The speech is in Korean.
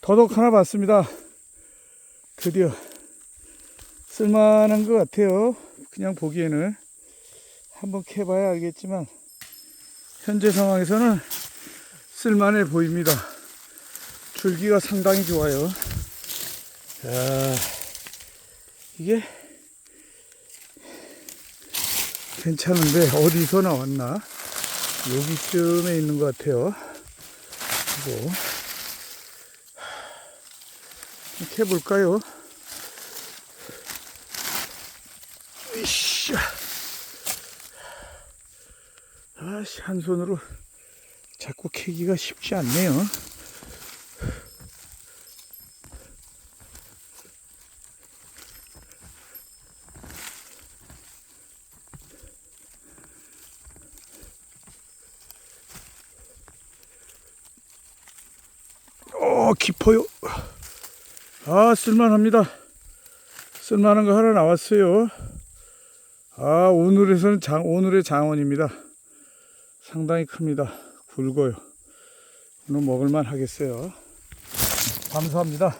더덕 하나 봤습니다. 드디어 쓸만한 것 같아요. 그냥 보기에는 한번 캐봐야 알겠지만 현재 상황에서는 쓸만해 보입니다. 줄기가 상당히 좋아요. 자, 이게 괜찮은데 어디서 나왔나? 여기쯤에 있는 것 같아요. 그리고 이렇게 해볼까요? 으쌰. 아씨, 한 손으로 자꾸 캐기가 쉽지 않네요. 어, 깊어요. 아, 쓸만합니다. 쓸만한 거 하나 나왔어요. 아, 오늘에서는 장, 오늘의 장원입니다. 상당히 큽니다. 굵어요. 오늘 먹을만 하겠어요. 감사합니다.